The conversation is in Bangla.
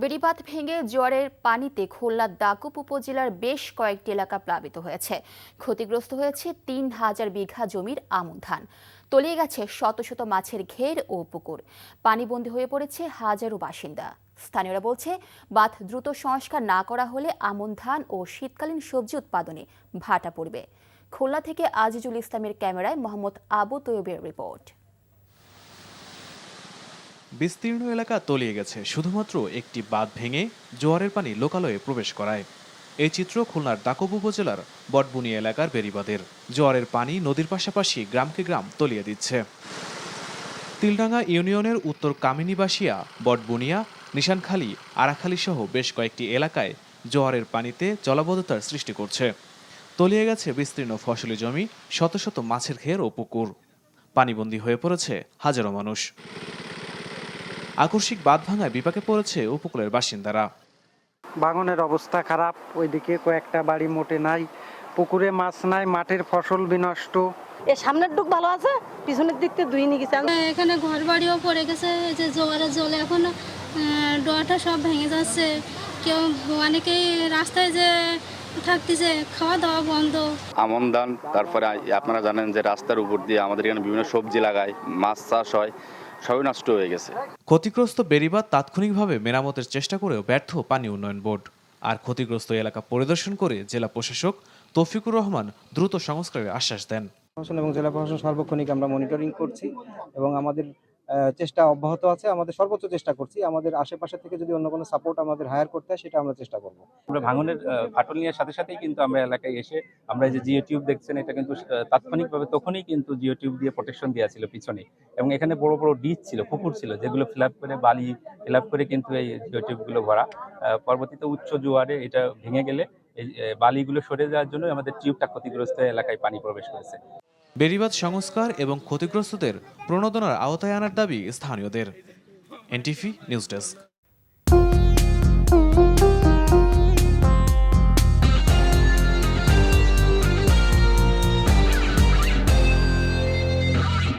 বেড়িবাঁধ ভেঙে জোয়ারের পানিতে খুলনার দাকুপ উপজেলার বেশ কয়েকটি এলাকা প্লাবিত হয়েছে। ক্ষতিগ্রস্ত হয়েছে তিন হাজার বিঘা জমির আমন ধান। তলিয়ে গেছে শত শত মাছের ঘের ও পুকুর। পানিবন্দী হয়ে পড়েছে হাজারো বাসিন্দা। স্থানীয়রা বলছে, বাঁধ দ্রুত সংস্কার না করা হলে আমন ধান ও শীতকালীন সবজি উৎপাদনে ভাটা পড়বে। খুলনা থেকে আজিজুল ইসলামের ক্যামেরায় মোহাম্মদ আবু তৈয়বের রিপোর্ট। বিস্তীর্ণ এলাকা তলিয়ে গেছে, শুধুমাত্র একটি বাঁধ ভেঙে জোয়ারের পানি লোকালয়ে প্রবেশ করায়। এই চিত্র খুলনার দাকব উপজেলার বটবুনিয়া এলাকার বেরিবাদের জোয়ারের পানি নদীর পাশাপাশি গ্রামকে গ্রাম তলিয়ে দিচ্ছে। তিলডাঙ্গা ইউনিয়নের উত্তর কামিনীবাসিয়া, বটবুনিয়া, নিশানখালী, আরাখালী সহ বেশ কয়েকটি এলাকায় জোয়ারের পানিতে জলাবদ্ধতার সৃষ্টি করছে। তলিয়ে গেছে বিস্তীর্ণ ফসলি জমি, শত শত মাছের ঘের ও পুকুর। পানিবন্দী হয়ে পড়েছে হাজারো মানুষ। আকস্মিক বাঁধ ভাঙায় বিপাকে পড়েছে উপকূলের বাসিন্দারা। বাগানের অবস্থা খারাপ ওইদিকে কয়েকটা বাড়ি মোটে নাই পুকুরে মাছ নাই মাঠের ফসল বিনষ্ট। এ সামনের দিক ভালো আছে? পিছনের দিক থেকে দুই নিয়ে গেছে। এখানে ঘর বাড়িও পড়ে গেছে যে জোয়ারে জলে এখন ডোয়াটা সব ভেঙে যাচ্ছে। কেউ অনেকেই রাস্তায় যে থাকতেছে খাওয়া দাওয়া বন্ধ। আমন ধান তারপরে আপনারা জানেন যে রাস্তার উপর দিয়ে আমাদের এখানে বিভিন্ন সবজি লাগায় মাছ চাষ হয়। সবই নষ্ট হয়ে গেছে। ক্ষতিগ্রস্ত বেড়িবাঁধ তাৎক্ষণিকভাবে মেরামতের চেষ্টা করেও ব্যর্থ পানি উন্নয়ন বোর্ড। আর ক্ষতিগ্রস্ত এলাকা পরিদর্শন করে জেলা প্রশাসক তৌফিকুর রহমান দ্রুত সংস্কারের আশ্বাস দেন। এবং জেলা প্রশাসন সার্বক্ষণিক আমরা মনিটরিং করছি এবং আমাদের চেষ্টা অব্যাহত আছে। আমাদের সর্বোচ্চ চেষ্টা করছি। আমাদের আশেপাশে থেকে যদি অন্য কোনো সাপোর্ট আমাদের হায়ার করতে হয়, সেটা আমরা চেষ্টা করব। আমরা ভাঙনের ফাটল নেওয়ার সাথে সাথেই কিন্তু আমরা এলাকায় এসে আমরা যে জিও টিউব দেখছেন, এটা কিন্তু তাৎক্ষণিকভাবে তখনই কিন্তু জিও টিউব দিয়ে প্রোটেকশন দেওয়া ছিল পিছনে। এবং এখানে বড় বড় ডিচ ছিল, পুকুর ছিল, যেগুলো ফিল করে, বালি ফিল করে কিন্তু এই জিও টিউবগুলো ভরা। পরবর্তীতে উচ্চ জোয়ারে এটা ভেঙে গেলে এই বালিগুলো সরে যাওয়ার জন্য আমাদের টিউবটা ক্ষতিগ্রস্ত এলাকায় পানি প্রবেশ করেছে। বেড়িবাঁধ সংস্কার এবং ক্ষতিগ্রস্তদের প্রণোদনার আওতায় আনার দাবি স্থানীয়দের। NTV news desk.